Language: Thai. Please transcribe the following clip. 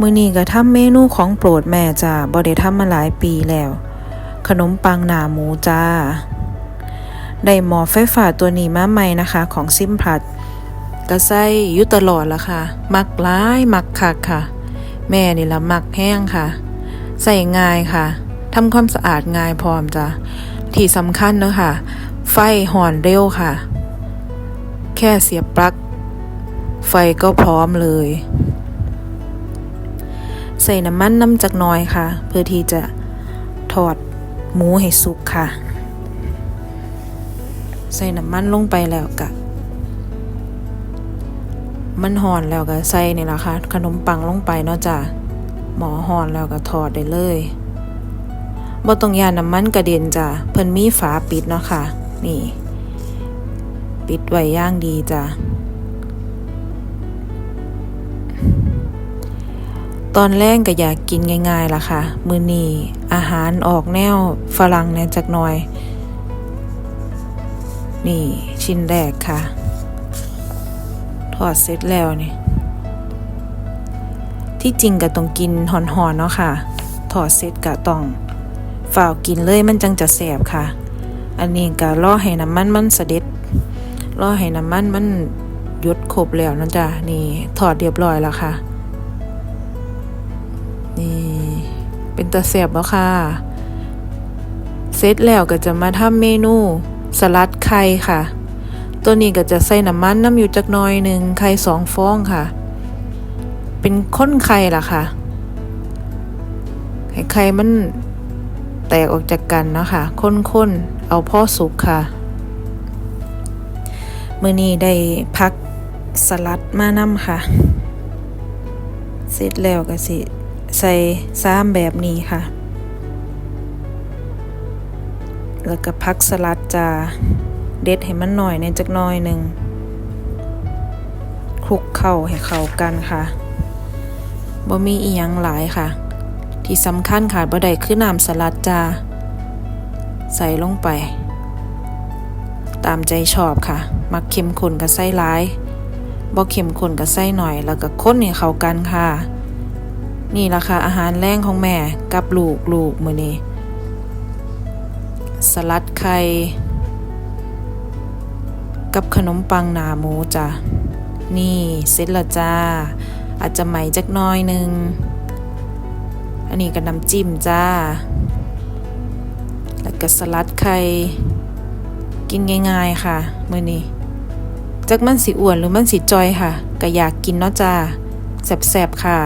มื้อนี้ก็ทำเมนูของโปรดแม่จ้าบ่ได้ทำมาหลายปีแล้ว ขนมปังหนาหมูจ้า ได้หมอไฟฟ้าตัวนี้มาใหม่นะคะ ของซิมพัดก็ใส่ยู่ตลอดละค่ะ มักหลายมักคักค่ะ แม่นี่ละมักแห้งค่ะ ใส่ง่ายค่ะทำความสะอาดง่ายพร้อมจ้ะที่สำคัญเนอะค่ะ ไฟห่อนเร็วค่ะ แค่เสียบปลั๊กไฟก็พร้อมเลย ใส่น้ำมันน้ำจักหน้อยค่ะ เพื่อที่จะทอดหมูให้สุกค่ะ ใส่น้ำมันลงไปแล้วกะมันห่อนแล้วก็ใส่นี่ละค่ะ ขนมปังลงไปเนาะจ้ะหมอห่อนแล้วก็ทอดได้เลยบ่ต้องยาน้ำมันกระเด็นจ้ะเพิ่นมีฝาปิดเนาะค่ะ นี่ ปิดไว้ย่างดีจ้ะ ตอนแรกก็อยากกินง่ายๆล่ะค่ะ มือนี้อาหารออกแนวฝรั่งแน่จักหน่อย นี่ชิ้นแรกค่ะทอดเสร็จแล้วนี่ ที่จริงก็ต้องกินหอนๆเนาะค่ะทอดเสร็จก็ต้องฝ่าวกินเลยมันจังจะแสบค่ะ อันนี้ก็รอให้น้ำมันมันเสด็จรอให้น้ำมันมันหยดครบแล้วนะจ๊ะนี่ถอดเรียบร้อยแล้วค่ะ ตะเสียบแล้วค่ะ เสร็จแล้วก็จะมาทำเมนูสลัดไข่ค่ะ ตัวนี้ก็จะใส่น้ำมันน้ำอยู่จักหน้อยหนึ่งไข่สองฟองค่ะ เป็นข้นไข่ล่ะค่ะไข่มันแตกออกจากกันเนาะค่ะข้นๆ เอาพ่อสุกค่ะมื้อนี้ได้พักสลัดมานำค่ะ เสร็จแล้วก็สิ ใส่ซ้ำแบบนี้ค่ะ แล้วก็พักสลัดจะเด็ดให้มันหน่อยในจักน่อยหนึ่งคลุกเข้าให้เข้ากันค่ะบ่มีอีหยังหลายค่ะ ที่สำคัญขาดบ่ได้คือน้ำสลัดจาใส่ลงไป ตามใจชอบค่ะ มักเข้มข้นก็ใส่หลายบ่เข้มข้นก็ใส่หน่อย แล้วก็ค้นให้เข้ากันค่ะ นี่ล่ะค่ะอาหารแรงของแม่กับลูกลูกมือนี้ สลัดไข่ กับขนมปังหนาหมูจ้ะ นี่เสร็จละจ้า อาจจะใหม่จักน้อยหนึง อันนี้ก็น้ำจิ้มจ้า แล้วก็สลัดไข่ กินง่ายๆค่ะมือนี้จักมันสิอ้วนหรือมันสิจอยค่ะก็อยากกินเนาะจ้าแซ่บๆค่ะ